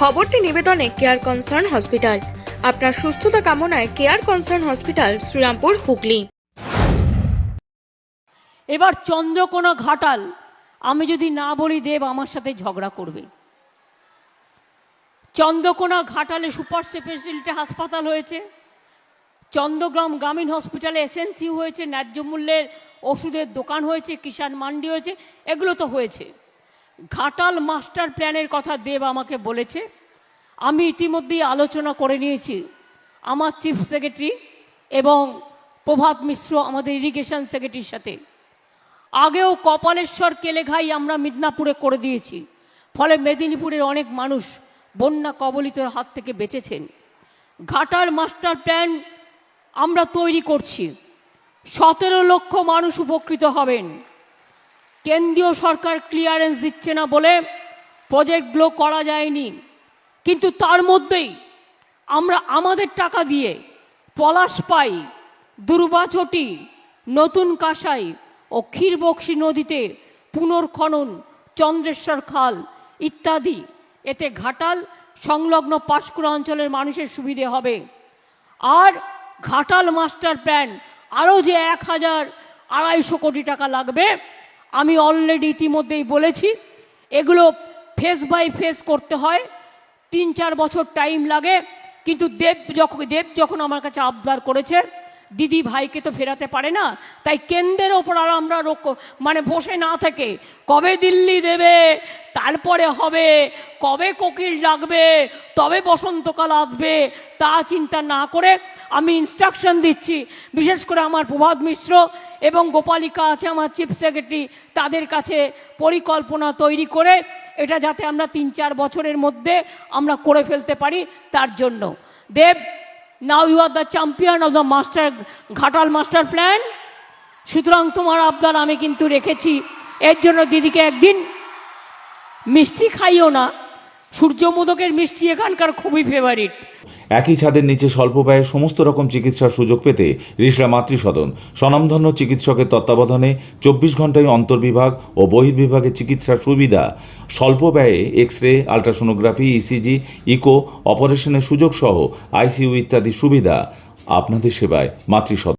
খবরটি নিবেদনে care concern hospital আপনার সুস্থতা কামনায় care concern hospital Srirampur, Hooghly. এবার চন্দ্রকোনা ঘাটাল। আমি যদি না বলি দেব আমার সাথে ঝগড়া করবে। চন্দ্রকোনা ঘাটালে সুপার স্পেশালিটি হাসপাতাল হয়েছে। চন্দ্রগ্রাম গ্রামীণ হসপিটালে এসএনসি হয়েছে। ন্যায্য মূল্যের ওষুধের দোকান হয়েছে। কিষাণ মান্ডি হয়েছে। এগুলো তো হয়েছে। ঘাটাল মাস্টার প্ল্যানের কথা দেব আমাকে বলেছে। আমি ইতিমধ্যেই আলোচনা করে নিয়েছি। আমার চিফ সেক্রেটারি এবং প্রভাত মিশ্র আমাদের ইরিগেশন সেক্রেটারির সাথে। আগেও কপালেশ্বর কেলেঘাই আমরা মিদনাপুরে করে দিয়েছি। ফলে মেদিনীপুরের অনেক মানুষ বন্যা কবলিতের হাত থেকে বেঁচেছেন। ঘাটার মাস্টার প্ল্যান আমরা তৈরি করছি। সতেরো লক্ষ মানুষ উপকৃত হবেন। কেন্দ্রীয় সরকার ক্লিয়ারেন্স দিচ্ছে না বলে প্রজেক্টগুলো করা যায়নি। কিন্তু তার মধ্যেই আমরা আমাদের টাকা দিয়ে পলাশ পাই দুর্বাচটি নতুন কাঁসাই ও ক্ষীরবক্সি নদীতে পুনর্খনন, চন্দ্রেশ্বর খাল ইত্যাদি। এতে ঘাটাল সংলগ্ন পাঁশকুড়া অঞ্চলের মানুষের সুবিধে হবে। আর ঘাটাল মাস্টার প্ল্যান আরও যে এক হাজার আড়াইশো কোটি টাকা লাগবে আমি অলরেডি ইতিমধ্যেই বলেছি, এগুলো ফেস বাই ফেস করতে হয়, তিন চার বছর টাইম লাগে, কিন্তু দেব যখন দেব যখন আমার কাছে আবদার করেছে, দিদি ভাইকে তো ফেরাতে পারে না, তাই কেন্দ্রের ওপর আর আমরা মানে বসে না থেকে, কবে দিল্লি দেবে, তারপরে হবে, কবে কোকিল ডাকবে তবে বসন্তকাল আসবে, তা চিন্তা না করে আমি ইনস্ট্রাকশন দিচ্ছি। বিশেষ করে আমার প্রভাত মিশ্র এবং গোপালিকা আছে, আমার চিফ সেক্রেটারি তাদের কাছে পরিকল্পনা তৈরি করে এটা যাতে আমরা তিন চার বছরের মধ্যে আমরা করে ফেলতে পারি তার জন্য। Dev now you are the champion of the master Ghatal master plan সুতরাং তোমার আবদার আমি কিন্তু রেখেছি। এর জন্য দিদিকে একদিন মিষ্টি খাইও না। সূর্যমোদকের মিষ্টি এখানকার খুবই ফেভারিট একই ছাদের নিচে স্বল্প ব্যয়ে সমস্ত রকম চিকিৎসার সুযোগ পেতে রিসরা মাতৃসদন। স্বনামধন্য চিকিৎসকের তত্ত্বাবধানে চব্বিশ ঘন্টায় অন্তর্বিভাগ ও বহির্বিভাগে চিকিৎসার সুবিধা। স্বল্প ব্যয়ে X ray ultrasonography ECG eco, অপারেশনের সুযোগ সহ আইসিইউ ইত্যাদি সুবিধা। আপনাদের সেবায় মাতৃসদন।